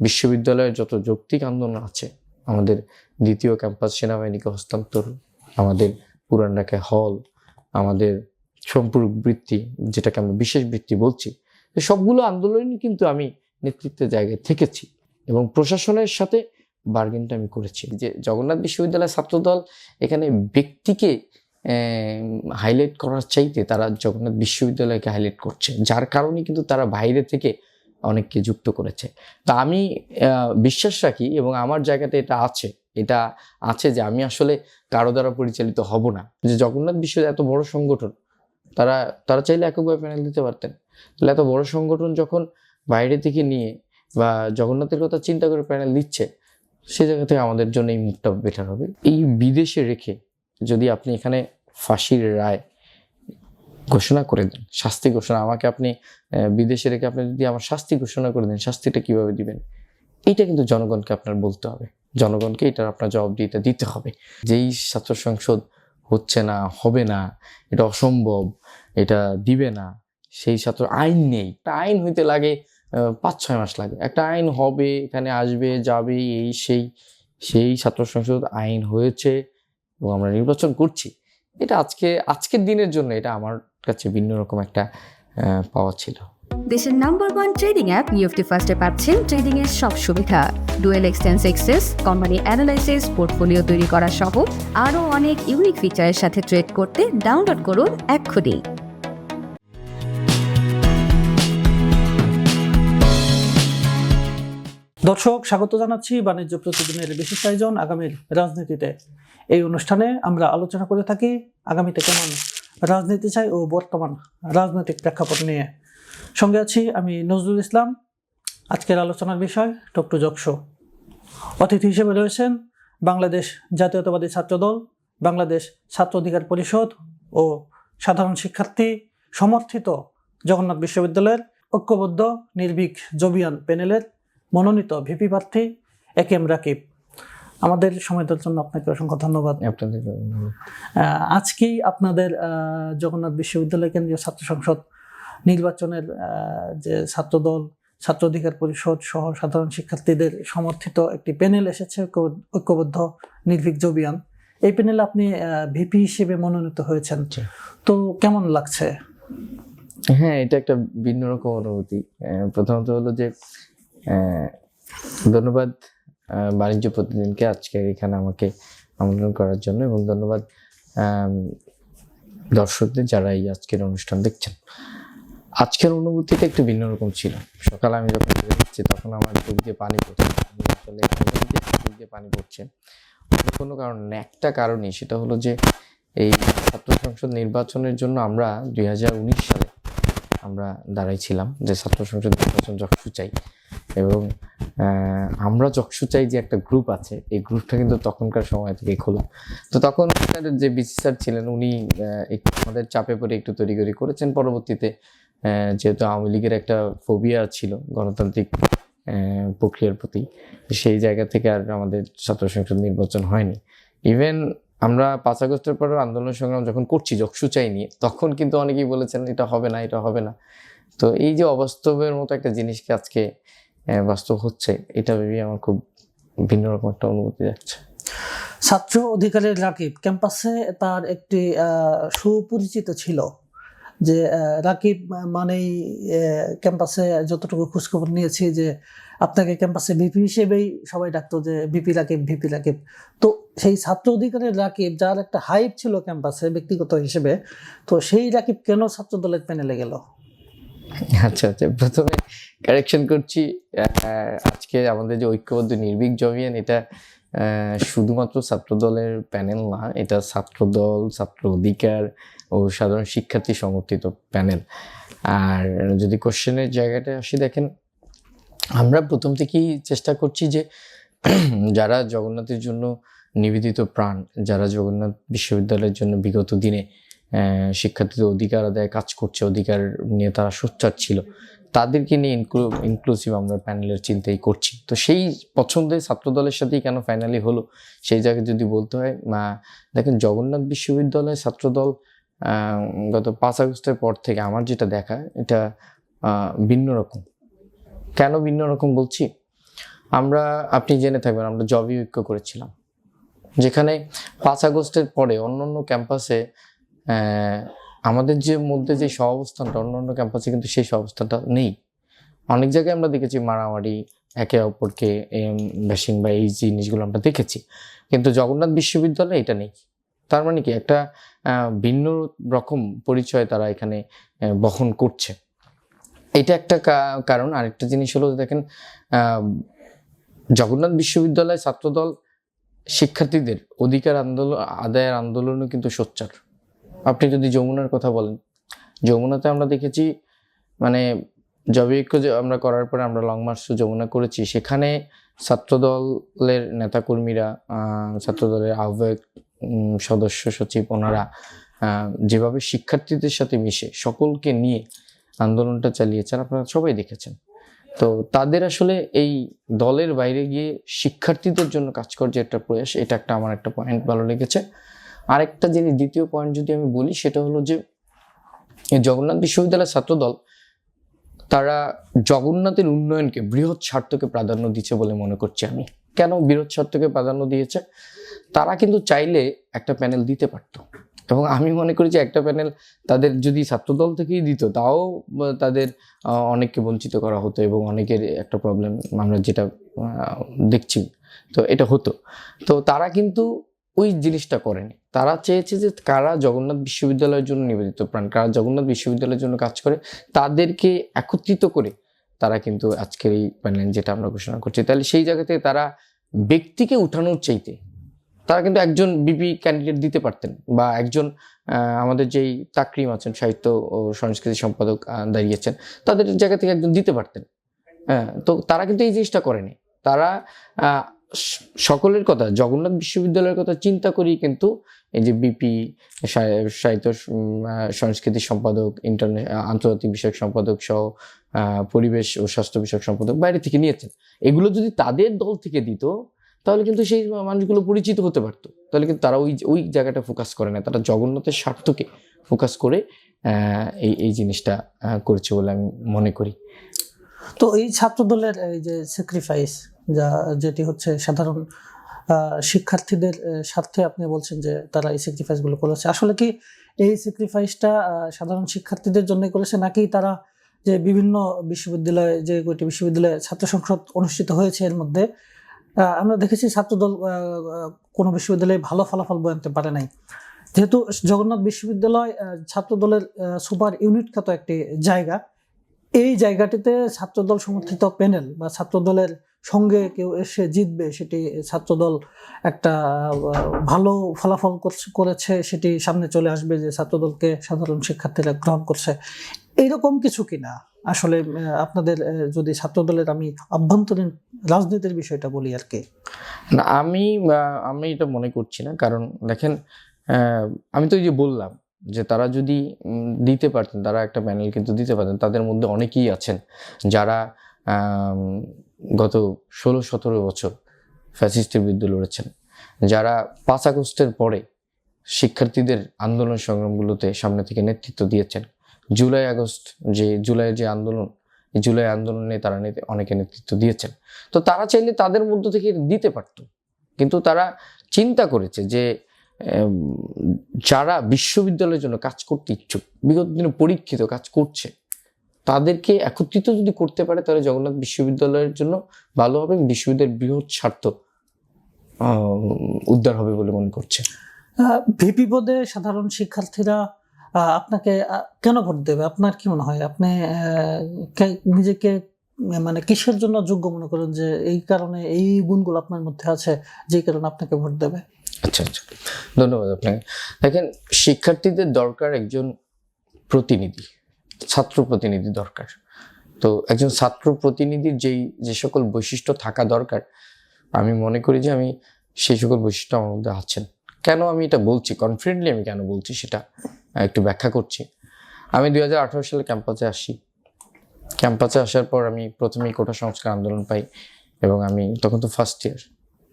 বিশ্ববিদ্যালয়ের যত যৌক্তিক আন্দোলন আছে, আমাদের দ্বিতীয় ক্যাম্পাস সেনাবাহিনীকে হস্তান্তর, আমাদের পুরান হল, আমাদের সম্পূরক বৃত্তি, যেটাকে আমরা বিশেষ বৃত্তি বলছি সবগুলো আন্দোলনই কিন্তু আমি নেতৃত্বের জায়গায় থেকেছি এবং প্রশাসনের সাথে বার্গেনটা আমি করেছি যে জগন্নাথ বিশ্ববিদ্যালয় ছাত্রদল এখানে ব্যক্তিকে হাইলাইট করার চাইতে তারা জগন্নাথ বিশ্ববিদ্যালয়কে হাইলাইট করছে। যার কারণে কিন্তু তারা বাইরে থেকে অনেককে যুক্ত করেছে। তো আমি বিশ্বাস রাখি এবং আমার জায়গাতে এটা আছে। এটা আছে যে আমি আসলে কারও দ্বারা পরিচালিত হব না। যে জগন্নাথ বিশ্ববিদ্যালয় এত বড় সংগঠন, তারা তারা চাইলে এককভাবে প্যানেল দিতে পারতেন। তাহলে এত বড় সংগঠন যখন বাইরে থেকে নিয়ে বা জগন্নাথের কথা চিন্তা করে প্যানেল দিচ্ছে, সে জায়গা থেকে আমাদের জন্য এই মুভটা বেটার হবে। এই বিদেশে রেখে যদি আপনি এখানে ফাঁসির রায় ঘোষণা করে দেন। শাস্তি ঘোষণা। আমাকে আপনি বিদেশে রেখে আপনি যদি আমার শাস্তি ঘোষণা করে দেন, শাস্তিটা কীভাবে দিবেন? এটা কিন্তু জনগণকে আপনার বলতে হবে। জনগণকে এটার আপনার জবাবদিহিতা দিতে হবে। যেই ছাত্র সংসদ হচ্ছে না, হবে না, এটা অসম্ভব, এটা দিবে না, সেই ছাত্র আইন নেই। আইন হইতে লাগে পাঁচ ছয় মাস লাগে। একটা আইন হবে, এখানে আসবে, যাবে, এই, সেই সেই ছাত্র সংসদ আইন হয়েছে এবং আমরা নির্বাচন করছি। এটা আজকে, আজকের দিনের জন্য এটা আমার কাছে ভিন্ন রকম একটা পাওয়া ছিল। দেশের নাম্বার ওয়ান ট্রেডিং অ্যাপ নিউফটি ফার্স্টে পাচ্ছেন ট্রেডিং এর সব সুবিধা। ডুয়েল এক্সটেন্স এক্সেস কোম্পানি অ্যানালাইসিস পোর্টফোলিও তৈরি করা সহ আরও অনেক ইউনিক ফিচারের সাথে ট্রেড করতে ডাউনলোড করুন এক্ষুনি। দর্শক স্বাগত জানাচ্ছি বাণিজ্য প্রতিদিনের বিশেষ আয়োজন আগামীর রাজনীতিতে। এই অনুষ্ঠানে আমরা আলোচনা করে থাকি আগামীতে কেমন রাজনীতি চাই ও বর্তমান রাজনৈতিক প্রেক্ষাপট নিয়ে। সঙ্গে আছি আমি নজরুল ইসলাম। আজকের আলোচনার বিষয় টকটু জকশো অতিথি হিসেবে রয়েছেন বাংলাদেশ জাতীয়তাবাদী ছাত্রদল, বাংলাদেশ ছাত্র অধিকার পরিষদ ও সাধারণ শিক্ষার্থী সমর্থিত জগন্নাথ বিশ্ববিদ্যালয়ের ঐক্যবদ্ধ নির্ভীক জবিয়ান প্যানেলের মনোনীত ভিপি প্রার্থী এ রাকিব। আমাদের সময় দেওয়ার জন্য আপনাকে অসংখ্য ধন্যবাদ। আজকেই আপনাদের জগন্নাথ বিশ্ববিদ্যালয় কেন্দ্রীয় ছাত্র সংসদ নির্বাচনের যে ছাত্রদল ছাত্র অধিকার পরিষদ সহ সাধারণ শিক্ষার্থীদের সমর্থিত একটি প্যানেল এসেছে ঐক্যবদ্ধ নির্ভীক জবিয়ান এই প্যানেলে আপনি ভিপি হিসেবে মনোনীত হয়েছেন। তো কেমন লাগছে? হ্যাঁ এটা একটা ভিন্ন রকম অনুভূতি। প্রথমত হলো যে ধন্যবাদ বাণিজ্য প্রতিদিনকে আজকে এখানে আমাকে আমন্ত্রণ করার জন্য এবং ধন্যবাদ দর্শকদের যারা এই আজকের অনুষ্ঠান দেখছেন। আজকের অনুভূতিটা একটু ভিন্ন রকম ছিল। সকালে আমি যখন বের তখন আমার চোখ দিয়ে পানি পড়ছে। আমি আসলে চোখ দিয়ে পানি পড়ছে। কোনো কারণ। একটা কারণই সেটা হলো যে এই ছাত্র সংসদ নির্বাচনের জন্য আমরা দুই হাজার উনিশ সালে আমরা দাঁড়াইছিলাম যে ছাত্র সংসদ নির্বাচন যখন চাই। এবং আমরা যকসু চাই যে একটা গ্রুপ আছে। এই গ্রুপটা কিন্তু তখনকার সময় থেকে খোলা। তো তখন যে বিসি স্যার ছিলেন, উনি একটু আমাদের চাপে পড়ে একটু তৈরি করে করেছেন। পরবর্তীতে যেহেতু আওয়ামী লীগের একটা ফোবিয়া ছিল গণতান্ত্রিক প্রক্রিয়ার প্রতি, সেই জায়গা থেকে আর আমাদের ছাত্র সংসদ নির্বাচন হয়নি। ইভেন আমরা পাঁচ আগস্টের পরে আন্দোলন সংগ্রাম যখন করছি যকসু চাই নিয়ে, তখন কিন্তু অনেকেই বলেছেন, এটা হবে না, এটা হবে না। তো এই যে অবাস্তবের মতো একটা জিনিসকে আজকে বাস্তব হচ্ছে। এটা ভেবে আমার খুব ভিন্ন রকম একটা অনুভূতি যাচ্ছে। ছাত্র অধিকারের রাকিব ক্যাম্পাসে তার একটি সুপরিচিত ছিল যে রাকিব মানেই ক্যাম্পাসে যতটুকু খোঁজখবর নিয়েছি যে আপনাকে ক্যাম্পাসে ভিপি হিসেবেই সবাই ডাকতো যে ভিপি রাকিব ভিপি রাকিব। তো সেই ছাত্র অধিকারের রাকিব যার একটা হাইপ ছিল ক্যাম্পাসে ব্যক্তিগত হিসেবে তো সেই রাকিব কেন ছাত্র দলের প্যানেলে গেল? আচ্ছা আচ্ছা। প্রথমে কারেকশন করছি। আজকে আমাদের যে ঐক্যবদ্ধ নির্ভীক জমিয়ান, এটা শুধুমাত্র ছাত্র দলের প্যানেল না, এটা ছাত্র দল ছাত্র অধিকার ও সাধারণ শিক্ষার্থী সমর্থিত প্যানেল। আর যদি কোশ্চেনের জায়গাটা আসি, দেখেন, আমরা প্রথম থেকেই চেষ্টা করছি যে, যারা জগন্নাথের জন্য নিবেদিত প্রাণ, যারা জগন্নাথ বিশ্ববিদ্যালয়ের জন্য বিগত দিনে শিক্ষার্থীদের অধিকার আদায় কাজ করছে, অধিকার নিয়ে তারা সোচ্চার ছিল তাদেরকে নিয়ে ইনক্লুসিভ আমরা প্যানেলের চিন্তাই করছি। তো সেই পছন্দের ছাত্রদলের সাথেই কেন ফাইনালি হলো? সেই জায়গায় যদি বলতে হয় দেখেন জগন্নাথ বিশ্ববিদ্যালয় ছাত্রদল গত পাঁচ আগস্টের পর থেকে আমার যেটা দেখা, এটা ভিন্ন রকম। কেন ভিন্ন রকম বলছি? আমরা, আপনি জেনে থাকবেন, আমরা জবই ঐক্য করেছিলাম। যেখানে পাঁচ আগস্টের পরে অন্য অন্য ক্যাম্পাসে আমাদের যে মধ্যে যে সহ অবস্থানটা অন্য অন্য ক্যাম্পাসে কিন্তু সেই সহাবস্থানটা নেই। অনেক জায়গায় আমরা দেখেছি মারামারি, একে অপরকে ব্যাশিং বা এই জিনিসগুলো আমরা দেখেছি। কিন্তু জগন্নাথ বিশ্ববিদ্যালয়ে এটা নেই। তার মানে কি? একটা ভিন্ন রকম পরিচয় তারা এখানে বহন করছে। এটা একটা কারণ আরেকটা জিনিস হলো দেখেন জগন্নাথ বিশ্ববিদ্যালয় ছাত্রদল শিক্ষার্থীদের অধিকার আন্দোলন আদায়ের আন্দোলনও কিন্তু সোচ্চার। আপনি যদি যমুনার কথা বলেন, যমুনাতে আমরা দেখেছি মানে জবৈক্য যে আমরা করার পরে আমরা লং মার্চ যমুনা করেছি, সেখানে ছাত্রদলের নেতাকর্মীরা ছাত্রদলের আহ্বায়ক সদস্য সচিব ওনারা যেভাবে শিক্ষার্থীদের সাথে মিশে সকলকে নিয়ে আন্দোলনটা চালিয়েছেন, আপনারা সবাই দেখেছেন। তো তাদের আসলে এই দলের বাইরে গিয়ে শিক্ষার্থীদের জন্য কাজ করার যে একটা প্রয়াস, এটা একটা আমার একটা পয়েন্ট ভালো লেগেছে। আরেকটা জিনিস, দ্বিতীয় পয়েন্ট যদি আমি বলি, সেটা হলো যে জগন্নাথ বিশ্ববিদ্যালয়ের ছাত্রদল, তারা জগন্নাথের উন্নয়নকে বৃহৎ স্বার্থকে প্রাধান্য দিচ্ছে বলে মনে করছি আমি। কেন বৃহৎ স্বার্থকে প্রাধান্য দিয়েছে? তারা কিন্তু চাইলে একটা প্যানেল দিতে পারতো। এবং আমি মনে করি যে, একটা প্যানেল তাদের যদি ছাত্রদল থেকেই দিত, তাও তাদের অনেককে বঞ্চিত করা হতো এবং অনেকের একটা প্রবলেম আমরা যেটা দেখছি। তো এটা হতো। তো তারা কিন্তু ওই জিনিসটা করেনি। তারা চেয়েছে যে কারা জগন্নাথ বিশ্ববিদ্যালয়ের জন্য নিবেদিত প্রাণ, কারা জগন্নাথ বিশ্ববিদ্যালয়ের জন্য কাজ করে, তাদেরকে একত্রিত করে তারা কিন্তু আজকের এই প্যানেল যেটা আমরা ঘোষণা করছি। তাহলে সেই জায়গা থেকে তারা ব্যক্তিকে উঠানোর চাইতে তারা কিন্তু একজন বিপি ক্যান্ডিডেট দিতে পারতেন বা একজন আমাদের যেই তাকরিম আছেন, সাহিত্য ও সংস্কৃতি সম্পাদক দাঁড়িয়েছেন, তাদের জায়গা থেকে একজন দিতে পারতেন। হ্যাঁ তো তারা কিন্তু এই জিনিসটা করেনি। তারা সকলের কথা, জগন্নাথ বিশ্ববিদ্যালয়ের কথা চিন্তা করেই কিন্তু এই যে বিপি সাহিত্য সংস্কৃতি সম্পাদক ইন্টারনে আন্তর্জাতিক বিষয়ক সম্পাদক সহ পরিবেশ ও স্বাস্থ্য বিষয়ক সম্পাদক বাইরে থেকে নিয়েছেন। এগুলো যদি তাদের দল থেকে দিত, তাহলে কিন্তু সেই মানুষগুলো পরিচিত হতে পারতো। তাহলে কিন্তু তারা ওই ওই জায়গাটা ফোকাস করে না। তারা জগন্নাথের স্বার্থকে ফোকাস করে এই এই জিনিসটা করছে বলে আমি মনে করি। তো এই ছাত্রদলের এই যে স্যাক্রিফাইস যা, যেটি হচ্ছে সাধারণ শিক্ষার্থীদের স্বার্থে আপনি বলছেন যে তারা এই স্যাক্রিফাইসগুলো করেছে। আসলে কি এই স্যাক্রিফাইসটা সাধারণ শিক্ষার্থীদের জন্য করেছে নাকি তারা যে বিভিন্ন বিশ্ববিদ্যালয়ে, যে কয়টি বিশ্ববিদ্যালয়ে ছাত্র সংসদ অনুষ্ঠিত হয়েছে এর মধ্যে আমরা দেখেছি ছাত্রদল কোনো বিশ্ববিদ্যালয়ে ভালো ফলাফল বই আনতে পারে নাই। যেহেতু জগন্নাথ বিশ্ববিদ্যালয় ছাত্রদলের সুপার ইউনিট খ্যাত একটি জায়গা এই জায়গাটিতে ছাত্রদল সমর্থিত প্যানেল বা ছাত্রদলের সঙ্গে কেউ এসে জিতবে সেটি ছাত্রদল একটা ভালো ফলাফল করেছে সেটি সামনে চলে আসবে যে ছাত্রদলকে সাধারণ শিক্ষার্থীরা গ্রহণ করছে। এইরকম কিছু কিনা আসলে আপনাদের যদি ছাত্রদলের আমি অভ্যন্তরীণ রাজনীতির বিষয়টা বলি আর কি। না, আমি আমি এটা মনে করছি না। কারণ দেখেন আমি তো এই যে বললাম যে তারা যদি দিতে পারতেন, তারা একটা প্যানেল কিন্তু দিতে পারতেন, তাদের মধ্যে অনেকেই আছেন যারা গত ষোলো সতেরো বছর ফ্যাসিস্টের বিরুদ্ধে লড়েছেন। যারা পাঁচ আগস্টের পরে শিক্ষার্থীদের আন্দোলন সংগ্রামগুলোতে সামনে থেকে নেতৃত্ব দিয়েছেন। জুলাই আগস্ট যে জুলাইয়ের যে আন্দোলন জুলাই আন্দোলনে তারা অনেকে নেতৃত্ব দিয়েছেন। তো তারা চাইলে তাদের মধ্য থেকে দিতে পারত। কিন্তু তারা চিন্তা করেছে যে যারা বিশ্ববিদ্যালয়ের জন্য কাজ করতে ইচ্ছুক, বিগত দিনে পরীক্ষিত কাজ করছে, তাদেরকে একত্রিত যদি করতে পারে, তাহলে জগন্নাথ বিশ্ববিদ্যালয়ের জন্য ভালো হবে এবং বিশ্ববিদ্যালয়ের বৃহৎ স্বার্থ উদ্ধার হবে বলে মনে করছে। ভিপি পদে সাধারণ শিক্ষার্থীরা আপনাকে কেন ভোট দেবে? আপনার কি মনে হয়? আপনি নিজেকে মানে কিসের জন্য যোগ্য মনে করেন যে এই কারণে এই গুণগুলো আপনার মধ্যে আছে যে কারণে আপনাকে ভোট দেবে? আচ্ছা আচ্ছা। ধন্যবাদ আপনাকে। দেখেন, শিক্ষার্থীদের দরকার একজন প্রতিনিধি, ছাত্র প্রতিনিধি দরকার। তো একজন ছাত্র প্রতিনিধির যেই, যে সকল বৈশিষ্ট্য থাকা দরকার, আমি মনে করি যে আমি সেই সকল বৈশিষ্ট্য আমার মধ্যে আছেন। কেন আমি এটা বলছি? কনফিডেন্টলি আমি কেন বলছি সেটা একটু ব্যাখ্যা করছি। আমি দুই হাজার আঠারো সালে ক্যাম্পাসে আসি। ক্যাম্পাসে আসার পর আমি প্রথমেই কোটা সংস্কার আন্দোলন পাই এবং আমি, তখন তো ফার্স্ট ইয়ার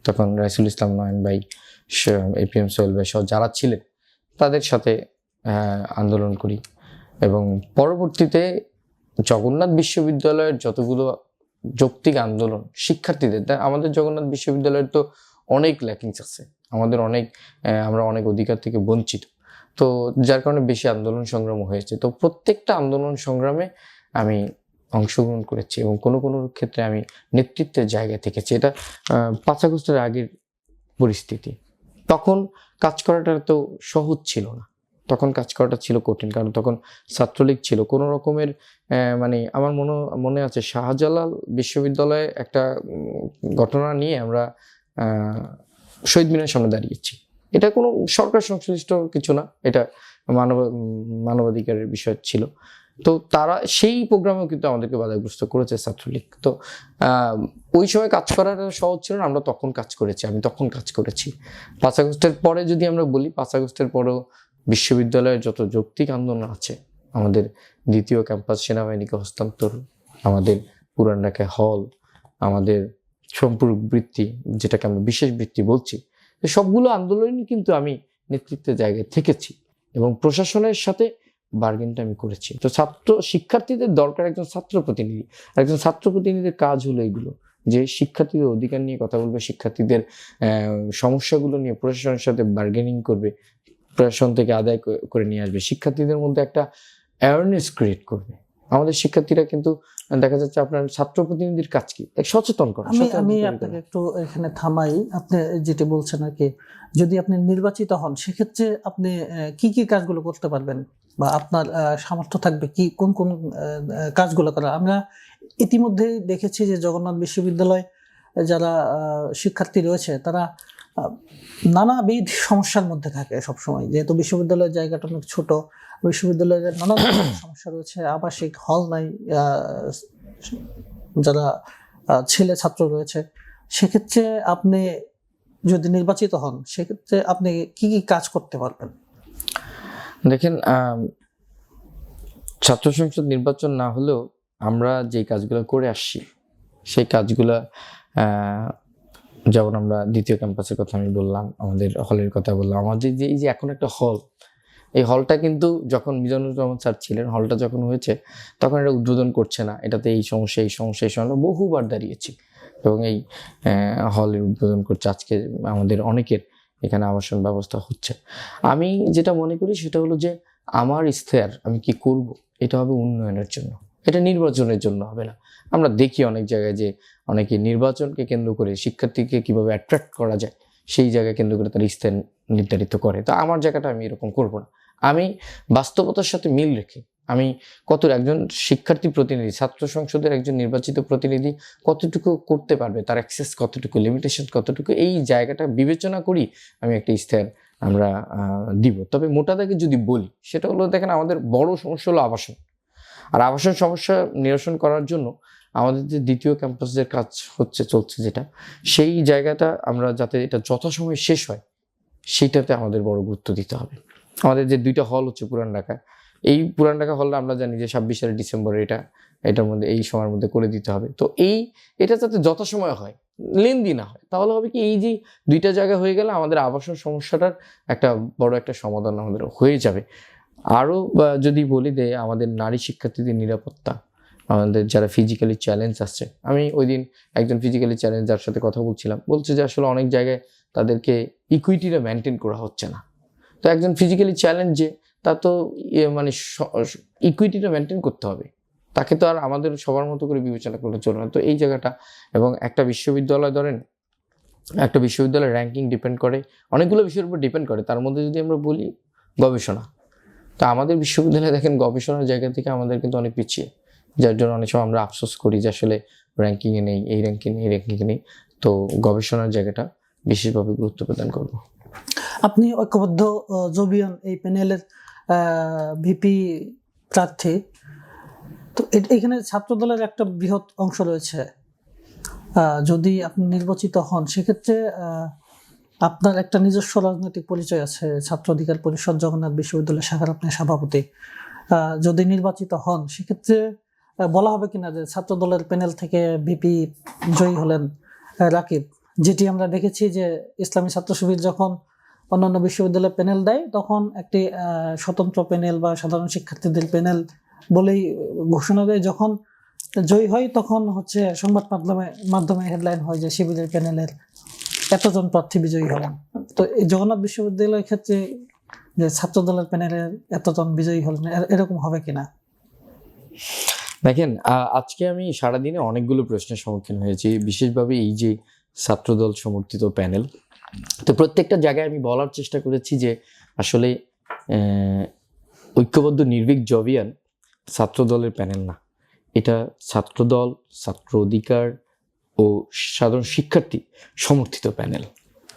তখন রাইসুল ইসলাম নয়ন ভাই এপিএম সোহেল ভাই সহ যারা ছিলেন, তাদের সাথে আন্দোলন করি। এবং পরবর্তীতে জগন্নাথ বিশ্ববিদ্যালয়ের যতগুলো যৌক্তিক আন্দোলন, শিক্ষার্থীদের আমাদের জগন্নাথ বিশ্ববিদ্যালয়ের তো অনেক ল্যাকিংস আছে। আমাদের অনেক আমরা অনেক অধিকার থেকে বঞ্চিত। তো যার কারণে বেশি আন্দোলন সংগ্রাম হয়েছে। তো প্রত্যেকটা আন্দোলন সংগ্রামে আমি অংশগ্রহণ করেছি এবং কোনো কোনো ক্ষেত্রে আমি নেতৃত্বের জায়গা থেকেছি। এটা পাঁচ আগস্টের আগের পরিস্থিতি। তখন কাজ করাটা তো সহজ ছিল না। তখন কাজ করাটা ছিল কঠিন, কারণ তখন ছাত্রলীগ ছিল। কোনো রকমের মানে আমার মনে মনে আছে শাহজালাল বিশ্ববিদ্যালয়ে একটা ঘটনা নিয়ে আমরা শহীদ মিনারের সামনে দাঁড়িয়েছি এটা কোনো সরকার সংশ্লিষ্ট কিছু না। এটা মানব মানবাধিকারের বিষয় ছিল। তো তারা সেই প্রোগ্রামেও কিন্তু আমাদেরকে বাধাগ্রস্ত করেছে ছাত্রলীগ। তো ওই সময় কাজ করাটা সহজ ছিল না, আমরা তখন কাজ করেছি, আমি তখন কাজ করেছি। পাঁচ আগস্টের পরে যদি আমরা বলি, পাঁচ আগস্টের পরেও বিশ্ববিদ্যালয়ের যত যৌক্তিক আন্দোলন আছে, আমাদের দ্বিতীয় ক্যাম্পাস সেনাবাহিনীকে হস্তান্তর, আমাদের পুরান হল, আমাদের সম্পূরক বৃত্তি, যেটাকে আমরা বিশেষ বৃত্তি বলছি সবগুলো আন্দোলনই কিন্তু আমি নেতৃত্বের জায়গায় থেকেছি। এবং প্রশাসনের সাথে বার্গেনটা আমি করেছি। তো ছাত্র শিক্ষার্থীদের দরকার একজন ছাত্র প্রতিনিধি। আর একজন ছাত্র প্রতিনিধির কাজ হলো এগুলো যে শিক্ষার্থীদের অধিকার নিয়ে কথা বলবে শিক্ষার্থীদের সমস্যাগুলো নিয়ে প্রশাসনের সাথে বার্গেনিং করবে প্রশাসন থেকে আদায় করে নিয়ে আসবে। শিক্ষার্থীদের মধ্যে একটা অ্যাওয়ারনেস ক্রিয়েট করবে। আমাদের শিক্ষার্থীরা কিন্তু দেখা যাচ্ছে আপনার ছাত্র প্রতিনিধির কাজ কি? সচেতন করা আমি আমি আপনাকে একটু এখানে থামাই। আপনি যেটি বলছেন আর কি যদি আপনি নির্বাচিত হন সেক্ষেত্রে আপনি কি কি কাজগুলো করতে পারবেন? বা আপনার সামর্থ্য থাকবে কি, কোন কোন কাজগুলো করা আমরা ইতিমধ্যে দেখেছি যে জগন্নাথ বিশ্ববিদ্যালয়, যারা শিক্ষার্থী রয়েছে, তারা নানাবিধ সমস্যার মধ্যে থাকে সবসময়। যেহেতু বিশ্ববিদ্যালয়ের জায়গাটা অনেক ছোট, বিশ্ববিদ্যালয়ের নানা ধরনের সমস্যা রয়েছে, আবাসিক হল নাই যারা ছেলে ছাত্র রয়েছে, সেক্ষেত্রে আপনি যদি নির্বাচিত হন, সেক্ষেত্রে আপনি কি কি কাজ করতে পারবেন? দেখেন ছাত্র সংসদ নির্বাচন না হলেও আমরা যে কাজগুলো করে আসছি, সেই কাজগুলো যেমন আমরা দ্বিতীয় ক্যাম্পাসের কথা আমি বললাম, আমাদের হলের কথা বললাম আমাদের যে এই যে এখন একটা হল, এই হলটা কিন্তু যখন মিজানুর রহমান স্যার ছিলেন, হলটা যখন হয়েছে, তখন এটা উদ্বোধন করছে না, এটাতে এই সমস্যা এই সমস্যা এই সমস্যা বহুবার দাঁড়িয়েছি এবং এই হলের উদ্বোধন করছে আজকে আমাদের অনেকের। এখানে আবাসন ব্যবস্থা হচ্ছে। আমি যেটা মনে করি সেটা হলো যে আমার ইশতেহার আমি কি করব? এটা হবে উন্নয়নের জন্য। এটা নির্বাচনের জন্য হবে না। আমরা দেখি অনেক জায়গায় যে অনেকে নির্বাচনকে কেন্দ্র করে শিক্ষার্থীকে কীভাবে অ্যাট্রাক্ট করা যায়, সেই জায়গা কেন্দ্র করে তার ইশতেহার নির্ধারিত করে। তো আমার জায়গাটা আমি এরকম করব না। আমি বাস্তবতার সাথে মিল রেখে আমি কত একজন শিক্ষার্থী প্রতিনিধি, ছাত্র সংসদের একজন নির্বাচিত প্রতিনিধি কতটুকু করতে পারবে, তার অ্যাক্সেস কতটুকু লিমিটেশন কতটুকু, এই জায়গাটা বিবেচনা করি আমি একটা ইশতেহার আমরা দিব। তবে মোটা দাগে যদি বলি, সেটা হলো দেখেন আমাদের বড় সমস্যা হলো আবাসন। আর আবাসন সমস্যা নিরসন করার জন্য আমাদের যে দ্বিতীয় ক্যাম্পাসের কাজ হচ্ছে, চলছে যেটা, সেই জায়গাটা আমরা যাতে এটা যথাসময়ে শেষ হয়, সেইটাতে আমাদের বড় গুরুত্ব দিতে হবে। আমাদের যে দুইটা হল হচ্ছে পুরান ঢাকায় এই পুরান ঢাকা হলটা আমরা জানি যে ছাব্বিশ সালে ডিসেম্বরে এটা, এটার মধ্যে, এই সময়ের মধ্যে করে দিতে হবে। তো এই, এটা যাতে যথাসময়ে হয়, লেন্দি না হয়, তাহলে হবে কি এই যে দুইটা জায়গা হয়ে গেলে আমাদের আবাসন সমস্যাটার একটা বড় একটা সমাধান আমাদের হয়ে যাবে। আরও যদি বলি যে আমাদের নারী শিক্ষার্থীদের নিরাপত্তা, আমাদের যারা ফিজিক্যালি চ্যালেঞ্জ আসছে আমি ওই দিন একজন ফিজিক্যালি চ্যালেঞ্জ যার সাথে কথা বলছিলাম, বলছে যে আসলে অনেক জায়গায় তাদেরকে ইকুইটিটা মেনটেন করা হচ্ছে না। তো একজন ফিজিক্যালি চ্যালেঞ্জে তা তো ইয়ে মানে ইকুইটিটা মেনটেন করতে হবে। তাকে তো আর আমাদের সবার মতো করে বিবেচনা করলে চলবে না। তো এই জায়গাটা এবং একটা বিশ্ববিদ্যালয় ধরেন, একটা বিশ্ববিদ্যালয়ের র্যাঙ্কিং ডিপেন্ড করে, অনেকগুলো বিষয়ের উপর ডিপেন্ড করে। তার মধ্যে যদি আমরা বলি গবেষণা, তো আমাদের বিশ্ববিদ্যালয়ে দেখেন গবেষণার জায়গা থেকে আমাদের কিন্তু অনেক পিছিয়ে। যার জন্য অনেক সময় আমরা আফসোস করি যে আসলে র্যাঙ্কিংয়ে নেই, এই র্যাঙ্কিং এই র্যাঙ্কিংয়ে নেই। তো গবেষণার জায়গাটা বিশেষভাবে গুরুত্ব প্রদান করব। আপনি ঐক্যবদ্ধ জবিয়ন এই প্যানেলের ভিপি প্রার্থী। তো এখানে ছাত্রদলের একটা বৃহৎ অংশ রয়েছে। যদি আপনি নির্বাচিত হন, সেক্ষেত্রে আপনার একটা নিজস্ব রাজনৈতিক পরিচয় আছে। ছাত্র অধিকার পরিষদ, জগন্নাথ বিশ্ববিদ্যালয় শাখার আপনি সভাপতি। যদি নির্বাচিত হন, সেক্ষেত্রে বলা হবে কিনা যে ছাত্র দলের প্যানেল থেকে ভিপি জয়ী হলেন রাকিব। যেটি আমরা দেখেছি যে ইসলামী ছাত্র শিবির যখন অন্যান্য বিশ্ববিদ্যালয় প্যানেল দেয়, তখন একটি স্বতন্ত্র প্যানেল বা সাধারণ শিক্ষার্থীদের প্যানেল বলেই ঘোষণা দেয়। যখন জয়ী হয়, তখন হচ্ছে সংবাদ মাধ্যমে মাধ্যমে হেডলাইন হয় যে শিবিরের প্যানেলের এতজন প্রার্থী বিজয়ী হলেন তো এই জগন্নাথ বিশ্ববিদ্যালয়ের ক্ষেত্রে যে ছাত্র দলের প্যানেলের এতজন বিজয়ী হলেন এরকম হবে কিনা? দেখেন আজকে আমি সারাদিনে অনেকগুলো প্রশ্নের সম্মুখীন হয়েছি। বিশেষভাবে এই যে ছাত্রদল সমর্থিত প্যানেল তো প্রত্যেকটা জায়গায় আমি বলার চেষ্টা করেছি যে আসলে ঐক্যবদ্ধ, নির্ভীক জবিয়ান ছাত্রদলের প্যানেল না। এটা ছাত্রদল, ছাত্র অধিকার ও সাধারণ শিক্ষার্থী সমর্থিত প্যানেল।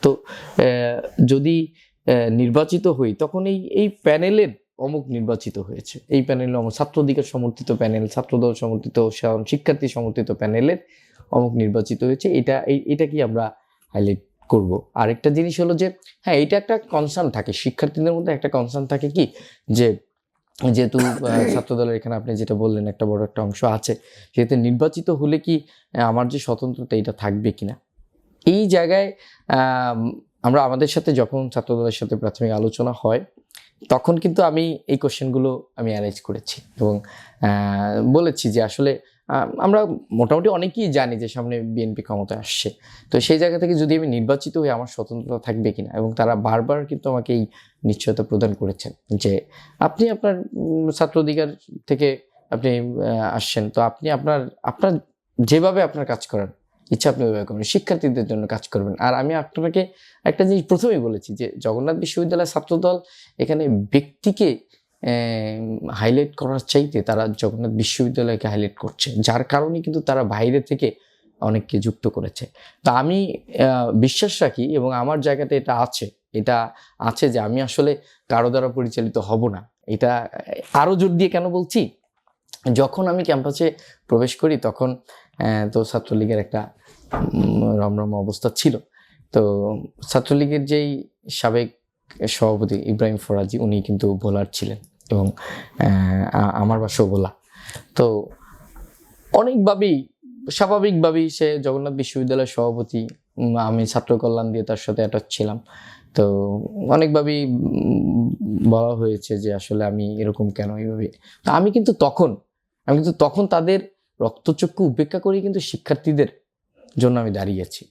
তো যদি নির্বাচিত হই, তখন এই এই প্যানেলের অমুক নির্বাচিত হয়েছে। এই প্যানেলে অমুক ছাত্র অধিকার সমর্থিত প্যানেল, ছাত্রদল সমর্থিত, সাধারণ শিক্ষার্থী সমর্থিত প্যানেলের অমুক নির্বাচিত হয়েছে। এটা এটা কি আমরা হাইলাইট করব। আরেকটা জিনিস হলো যে হ্যাঁ এটা একটা কনসার্ন থাকে। শিক্ষার্থীদের মধ্যে একটা কনসার্ন থাকে কি? যে যেহেতু ছাত্রদলের এখানে আপনি যেটা বললেন একটা বড় একটা অংশ আছে। সেহেতু নির্বাচিত হলে কি আমার যে স্বতন্ত্রতা এটা থাকবে কিনা? এই জায়গায় আমরা আমাদের সাথে যখন ছাত্রদলের সাথে প্রাথমিক আলোচনা হয় তখন কিন্তু আমি এই কোশ্চেনগুলো আমি অ্যারেঞ্জ করেছি এবং বলেছি যে আসলে আমরা মোটামুটি অনেকেই জানি যে সামনে বিএনপি ক্ষমতায় আসছে। তো সেই জায়গা থেকে যদি আমি নির্বাচিত হই আমার স্বতন্ত্রতা থাকবে কিনা? এবং তারা বারবার কিন্তু আমাকে এই নিশ্চয়তা প্রদান করেছেন যে আপনি আপনার উম, ছাত্র অধিকার থেকে আপনি আসছেন। তো আপনি আপনার আপনার যেভাবে আপনার কাজ করার ইচ্ছা আপনি ওইভাবে করবেন। শিক্ষার্থীদের জন্য কাজ করবেন। আর আমি আপনাকে একটা জিনিস প্রথমেই বলেছি যে জগন্নাথ বিশ্ববিদ্যালয় ছাত্রদল এখানে ব্যক্তিকে হাইলাইট করার চাইতে তারা জগন্নাথ বিশ্ববিদ্যালয়কে হাইলাইট করছে, যার কারণে কিন্তু তারা বাইরে থেকে অনেককে যুক্ত করেছে। তো আমি বিশ্বাস রাখি এবং আমার জায়গাতে এটা আছে এটা আছে যে আমি আসলে কারও দ্বারা পরিচালিত হব না। এটা আরও জোর দিয়ে কেন বলছি? যখন আমি ক্যাম্পাসে প্রবেশ করি তখন তো ছাত্রলীগের একটা রমরম অবস্থা ছিল। তো ছাত্রলীগের যেই সাবেক সভাপতি ইব্রাহিম ফরাজি উনি কিন্তু বোলার ছিলেন। এবং আমার বাসাও বোলা তো অনেকভাবেই, স্বাভাবিকভাবেই সে জগন্নাথ বিশ্ববিদ্যালয়ের সভাপতি আমি ছাত্র কল্যাণ দিয়ে তার সাথে অ্যাটাচ ছিলাম। তো অনেকভাবেই বলা হয়েছে যে আসলে আমি এরকম কেন এইভাবে? আমি কিন্তু তখন, আমি কিন্তু তখন তাদের রক্তচক্ষু উপেক্ষা করে কিন্তু শিক্ষার্থীদের জন্য আমি দাঁড়িয়েছি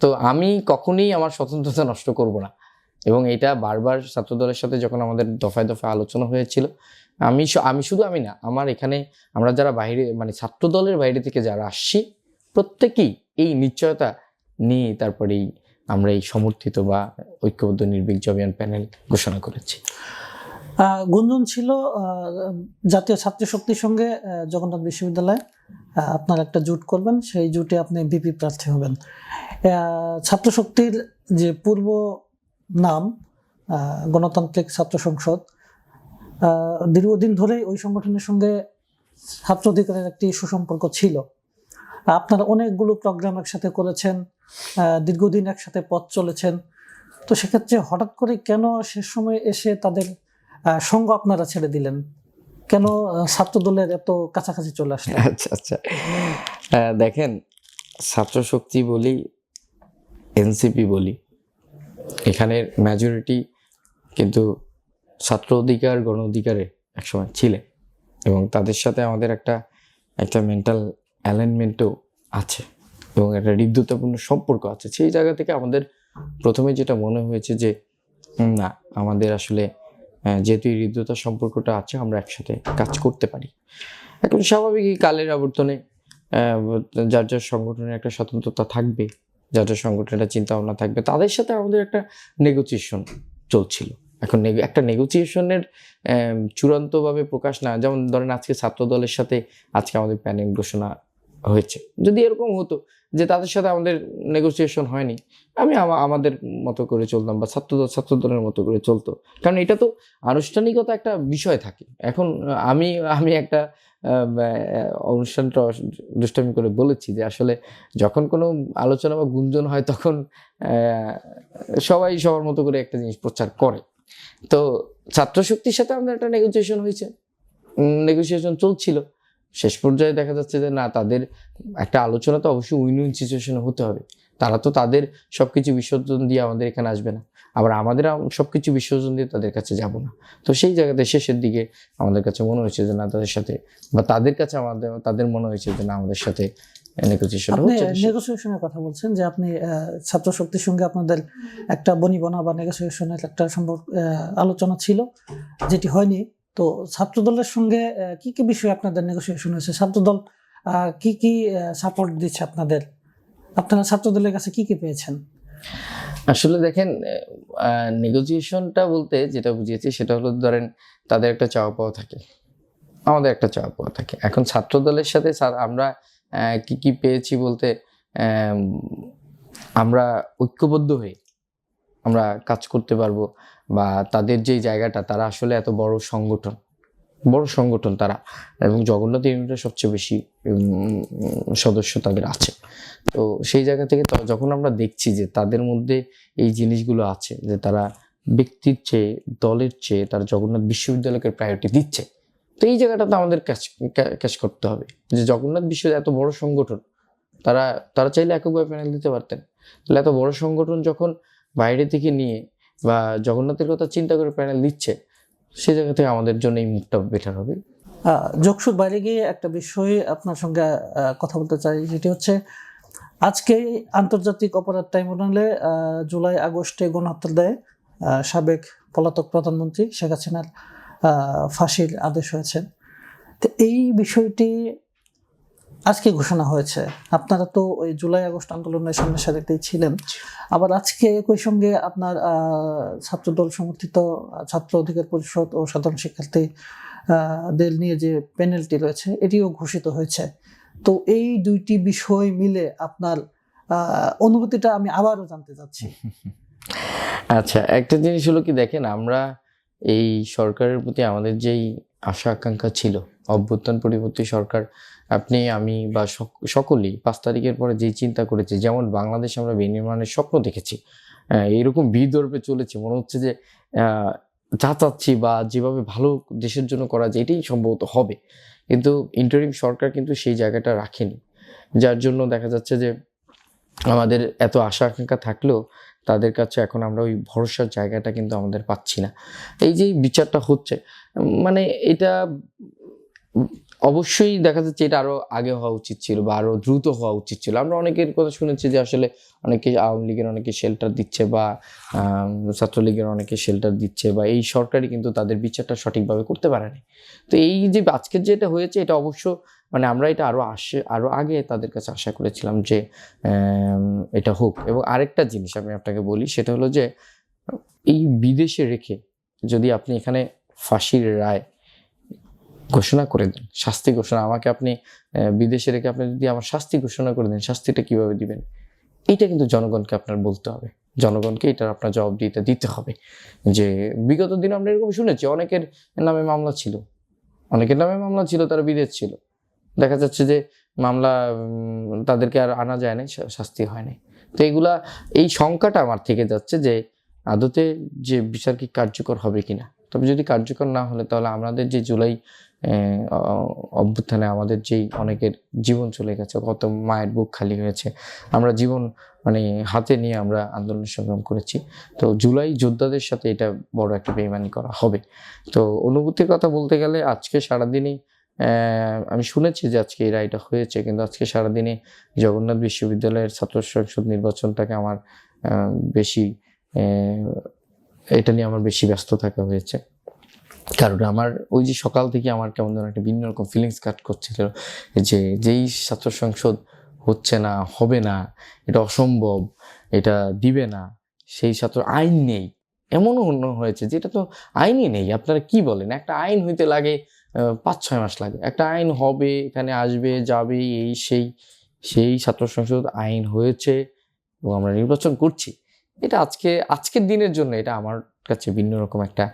তো আমি কখনোই আমার স্বতন্ত্রতা নষ্ট করব না। এবং এটা বারবার ছাত্রদলের সাথে যখন আমাদের দফায় দফায় আলোচনা হয়েছিল, আমি আমি শুধু আমি না, আমার এখানে আমরা যারা বাইরে মানে ছাত্রদলের বাইরে থেকে যারা আসছি, প্রত্যেকেই এই নিশ্চয়তা নিয়ে তারপরেই আমরা এই সমর্থিত বা ঐক্যবদ্ধ নির্ভীক জবিয়ান প্যানেল ঘোষণা করেছি। গুঞ্জন ছিল জাতীয় ছাত্র শক্তির সঙ্গে জগন্নাথ বিশ্ববিদ্যালয়ে। আপনার একটা জুট করবেন, সেই জুটে আপনি বিপি প্রার্থী হবেন। ছাত্র শক্তির যে পূর্ব নাম গণতান্ত্রিক ছাত্র সংসদ। দীর্ঘদিন ধরেই ওই সংগঠনের সঙ্গে ছাত্র অধিকারের একটি সুসম্পর্ক ছিল। আপনারা অনেকগুলো প্রোগ্রাম একসাথে করেছেন দীর্ঘদিন একসাথে পথ চলেছেন। তো সেক্ষেত্রে হঠাৎ করে কেন শেষ সময় এসে তাদের সঙ্গ আপনারা ছেড়ে দিলেন? কেন ছাত্র দলের এত কাছাকাছি চলে আসলেন? আচ্ছা আচ্ছা। দেখেন ছাত্র শক্তি বলি, এনসিপি বলি এখানের মেজরিটি কিন্তু ছাত্র অধিকার, গণ অধিকারে একসময় ছিলেন এবং তাদের সাথে আমাদের একটা একটা মেন্টাল অ্যালাইনমেন্টও আছে এবং একটা হৃদ্যতাপূর্ণ সম্পর্ক আছে। সেই জায়গা থেকে আমাদের প্রথমে যেটা মনে হয়েছে যে না, আমাদের আসলে যেহেতু এই হৃদ্যতার সম্পর্কটা আছে, আমরা একসাথে কাজ করতে পারি। এখন স্বাভাবিকই কালের আবর্তনে যার যার সংগঠনের একটা স্বতন্ত্রতা থাকবে যার সংগঠনের চিন্তা ভাবনা থাকবে, তাদের সাথে আমাদের একটা নেগোসিয়েশন চলছিল। এখন একটা নেগোসিয়েশনের চূড়ান্তভাবে প্রকাশ না, যেমন ধরেন আজকে ছাত্র দলের সাথে আজকে আমাদের প্যানেল ঘোষণা হয়েছে। যদি এরকম হতো যে তাদের সাথে আমাদের নেগোসিয়েশন হয়নি, আমি আমাদের মতো করে চলতাম বা ছাত্রদল ছাত্রদলের মতো করে চলতো। কারণ এটা তো আনুষ্ঠানিকতা একটা বিষয় থাকে। এখন আমি আমি একটা অনুষ্ঠানটা দুষ্টামি করে বলেছি যে আসলে যখন কোনো আলোচনা বা গুঞ্জন হয় তখন সবাই সবার মতো করে একটা জিনিস প্রচার করে। তো ছাত্র শক্তির সাথে আমাদের একটা নেগোসিয়েশন হয়েছে। নেগোসিয়েশন চলছিল। শেষ পর্যায়ে দেখা যাচ্ছে যে না তাদের একটা আলোচনা তো অবশ্যই উইন উইন সিচুয়েশনে হতে হবে। তারা তো তাদের সবকিছু বিসর্জন দিয়ে আমাদের এখানে আসবে না। আবার আমাদের আম- সবকিছু বিসর্জন দিয়ে তাদের কাছে যাব না। তো সেই জায়গাতে শেষের দিকে আমাদের কাছে মনে হয়েছে যে না তাদের সাথে বা তাদের কাছে আমাদের তাদের মনে হয়েছে যে না আমাদের সাথে নেগোসিয়েশনের কথা বলছেন যে আপনি ছাত্র শক্তির সঙ্গে আপনাদের একটা বনিবনা বা নেগোসিয়েশনের একটা আহ, আলোচনা ছিল যেটি হয়নি। তো ছাত্র দলের সঙ্গে কি কি বিষয়ে আপনাদের নেগোসিয়েশন হয়েছে? ছাত্র দল আহ, কি কি সাপোর্ট দিচ্ছে আপনাদের? আপনারা ছাত্র দলের কাছে কি কি পেয়েছেন? আসলে দেখেন নেগোসিয়েশনটা বলতে যেটা বুঝিয়েছি সেটা হলো ধরেন তাদের একটা চাওয়া পাওয়া থাকে। আমাদের একটা চাওয়া পাওয়া থাকে। এখন ছাত্র দলের সাথে আমরা কি কি পেয়েছি বলতে আমরা ঐক্যবদ্ধ হয়ে আমরা কাজ করতে পারব বা তাদের যে জায়গাটা, তারা আসলে এত বড় সংগঠন বড় সংগঠন তারা এবং জগন্নাথ ইউনিটের সবচেয়ে বেশি সদস্য তাদের আছে। তো সেই জায়গা থেকে যখন আমরা দেখছি যে তাদের মধ্যে এই জিনিসগুলো আছে, যে তারা ব্যক্তির চেয়ে, দলের চেয়ে তারা জগন্নাথ বিশ্ববিদ্যালয়কে প্রায়োরিটি দিচ্ছে, তো এই জায়গাটা তো আমাদের ক্যাচ ক্যাচ করতে হবে। যে জগন্নাথ বিশ্ব এত বড় সংগঠন, তারা তারা চাইলে এককভাবে প্যানেল দিতে পারতেন। তাহলে এত বড় সংগঠন যখন বাইরে থেকে নিয়ে বা জগন্নাথের কথা চিন্তা করে প্যানেল দিচ্ছে সে জায়গা থেকে আমাদের জন্য এই মুভটা বেটার হবে। আহ, যোগসুর বাইরে গিয়ে একটা বিষয়ে আপনার সঙ্গে কথা বলতে চাই যেটি হচ্ছে আজকে আন্তর্জাতিক অপরাধ ট্রাইব্যুনালে জুলাই আগস্টে গণহত্যার দেয় সাবেক পলাতক প্রধানমন্ত্রী শেখ হাসিনার ফাঁসির আদেশ হয়েছে। তো এই বিষয়টি আজকে ঘোষণা হয়েছে। আপনারা তো ওই জুলাই আগস্ট আন্দোলনের সামনের সারিতেই ছিলেন। আবার আজকে একই সঙ্গে আপনার ছাত্রদল সমর্থিত ছাত্র অধিকার পরিষদ ও সাধারণ শিক্ষার্থী দের নিয়ে যে প্যানেলটি রয়েছে, এটিও ঘোষিত হয়েছে। তো এই দুইটি বিষয় মিলে আপনার অনুভূতিটা আমি আবারও জানতে চাচ্ছি। আচ্ছা একটা জিনিস হলো কি, দেখেন আমরা এই সরকারের প্রতি আমাদের যেই আশা আকাঙ্ক্ষা ছিল, অভ্যুত্থান পরিবর্তী সরকার আপনি আমি বা সকলেই পাঁচ তারিখের পরে যেই চিন্তা করেছি যেমন বাংলাদেশ আমরা বিনির্মাণের স্বপ্ন দেখেছি আহ, এইরকম বিদর্ভে চলেছে মনে হচ্ছে যে যা চাচ্ছি বা যেভাবে ভালো দেশের জন্য করা যায় এটাই সম্ভবত হবে। কিন্তু ইন্টারিম সরকার কিন্তু সেই জায়গাটা রাখেনি। যার জন্য দেখা যাচ্ছে যে আমাদের এত আশা আকাঙ্ক্ষা থাকলেও তাদের কাছে এখন আমরা ওই ভরসার জায়গাটা কিন্তু আমাদের পাচ্ছি না। এই যে বিচারটা হচ্ছে মানে এটা অবশ্যই দেখা যাচ্ছে এটা আরও আগে হওয়া উচিত ছিল বা আরও দ্রুত হওয়া উচিত ছিল। আমরা অনেকের কথা শুনেছি যে আসলে অনেকে আওয়ামী লীগের অনেকে শেল্টার দিচ্ছে বা ছাত্রলীগের অনেকে শেল্টার দিচ্ছে বা এই সরকারই কিন্তু তাদের বিচারটা সঠিকভাবে করতে পারেনি তো এই যে আজকের যেটা হয়েছে এটা অবশ্য মানে আমরা এটা আরও আসে, আরও আগে তাদের কাছে আশা করেছিলাম যে এটা হোক। এবং আরেকটা জিনিস আমি আপনাকে বলি, সেটা হলো যে এই বিদেশে রেখে যদি আপনি এখানে ফাঁসির রায় ঘোষণা করে দেন। শাস্তি ঘোষণা। আমাকে আপনি বিদেশে রেখে আপনি যদি আমার শাস্তি ঘোষণা করে দেন, শাস্তিটা কীভাবে দিবেন? এইটা কিন্তু জনগণকে আপনার বলতে হবে। জনগণকে এটার আপনার জবাবদিহিতা দিতে দিতে হবে। যে বিগত দিন আমরা এরকম শুনেছি, অনেকের নামে মামলা ছিল। অনেকের নামে মামলা ছিল, তারা বিদেশ ছিল। দেখা যাচ্ছে যে মামলা তাদেরকে আর আনা যায় না শাস্তি হয় নাই। তো এগুলা, এই শঙ্কাটা আমার থেকে যাচ্ছে যে আদতে যে বিচার কি কার্যকর হবে কিনা? তবে যদি কার্যকর না হলে তাহলে আমাদের যে জুলাই অভ্যুত্থানে আমাদের যেই অনেকের জীবন চলে গেছে, কত মায়ের বুক খালি হয়েছে, আমরা জীবন মানে হাতে নিয়ে আমরা আন্দোলন সংগ্রাম করেছি। তো জুলাই যোদ্ধাদের সাথে এটা বড় একটা বেইমানি করা হবে। তো অনুভূতির কথা বলতে গেলে আজকে সারাদিনই আমি শুনেছি যে আজকে এই রায়টা হয়েছে, কিন্তু আজকে সারাদিনে জগন্নাথ বিশ্ববিদ্যালয়ের ছাত্র সংসদ নির্বাচনটাকে আমার বেশি এটা নিয়ে আমার বেশি ব্যস্ত থাকা হয়েছে। কারণ আমার ওই যে সকাল থেকে আমার কেমন যেন একটা ভিন্ন রকম ফিলিংস কাট করছিল যে যেই ছাত্র সংসদ হচ্ছে না, হবে না, এটা অসম্ভব, এটা দিবে না, সেই ছাত্র আইন নেই। এমনও অন্য হয়েছে যেটা তো আইনই নেই, আপনারা কি বলেন? একটা আইন হইতে লাগে পাঁচ ছয় মাস লাগে। একটা আইন হবে, এখানে আসবে, যাবে, এই, সেই সেই ছাত্র সংসদ আইন হয়েছে এবং আমরা নির্বাচন করছি। এটা আজকে, আজকের দিনের জন্য এটা আমার কাছে ভিন্ন রকম একটা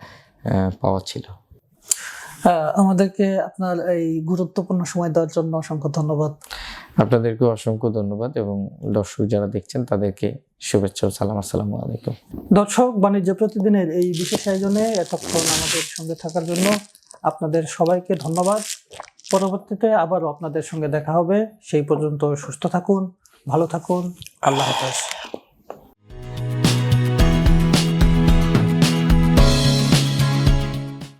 পাওয়া ছিল। আমাদেরকে আপনার এই গুরুত্বপূর্ণ সময় দেওয়ার জন্য অসংখ্য ধন্যবাদ। আপনাদেরকে অসংখ্য ধন্যবাদ এবং দর্শক যারা দেখছেন তাদেরকে শুভেচ্ছা ও সালাম। আসসালামু আলাইকুম। দর্শক বাণিজ্য প্রতিদিনের এই বিশেষ আয়োজনে এতক্ষণ আমাদের সঙ্গে থাকার জন্য আপনাদের সবাইকে ধন্যবাদ। পরবর্তীতে আবারও আপনাদের সঙ্গে দেখা হবে। সেই পর্যন্ত সুস্থ থাকুন ভালো থাকুন। আল্লাহ হাফেজ।